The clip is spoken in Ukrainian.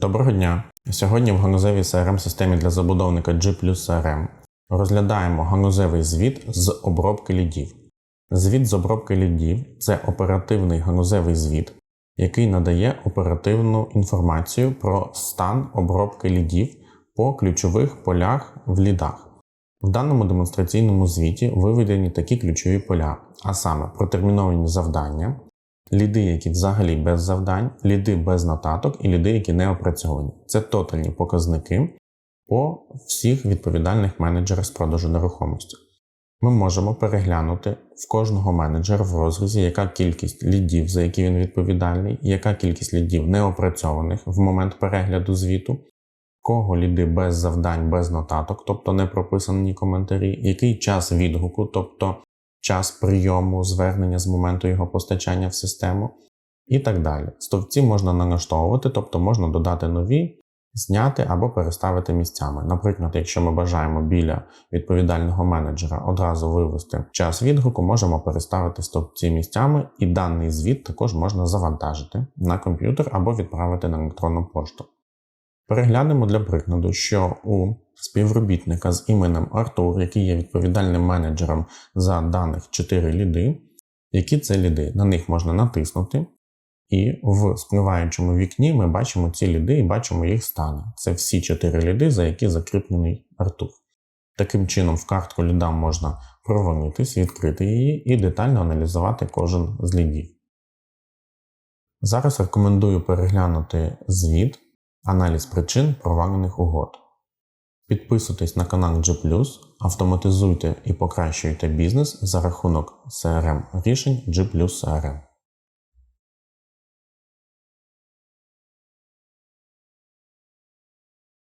Доброго дня! Сьогодні в ганузевій crm системі для забудовника G CRM розглядаємо ганузевий звіт з обробки лідів. Звіт з обробки лідів це оперативний ганузевий звіт, який надає оперативну інформацію про стан обробки лідів по ключових полях в лідах. В даному демонстраційному звіті виведені такі ключові поля, а саме протерміновані завдання, ліди, які взагалі без завдань, ліди без нотаток і ліди, які не опрацьовані. Це тотальні показники по всіх відповідальних менеджерах з продажу нерухомості. Ми можемо переглянути в кожного менеджера в розрізі, яка кількість лідів, за які він відповідальний, яка кількість лідів неопрацьованих в момент перегляду звіту, кого ліди без завдань, без нотаток, тобто не прописані коментарі, який час відгуку, тобто час прийому звернення з моменту його постачання в систему, і так далі. Стовпці можна налаштовувати, тобто можна додати нові, зняти або переставити місцями. Наприклад, якщо ми бажаємо біля відповідального менеджера одразу вивести час відгуку, можемо переставити стовпці місцями, і даний звіт також можна завантажити на комп'ютер або відправити на електронну пошту. Переглянемо для прикладу, що у співробітника з іменем Артур, який є відповідальним менеджером за даних 4 ліди, які це ліди. На них можна натиснути, і в спливаючому вікні ми бачимо ці ліди і бачимо їх стани. Це всі 4 ліди, за які закріплений Артур. Таким чином, в картку лідам можна провалитись, відкрити її і детально аналізувати кожен з лідів. Зараз рекомендую переглянути звіт аналіз причин провалених угод. Підписуйтесь на канал G+, автоматизуйте і покращуйте бізнес за рахунок CRM рішень G+, CRM.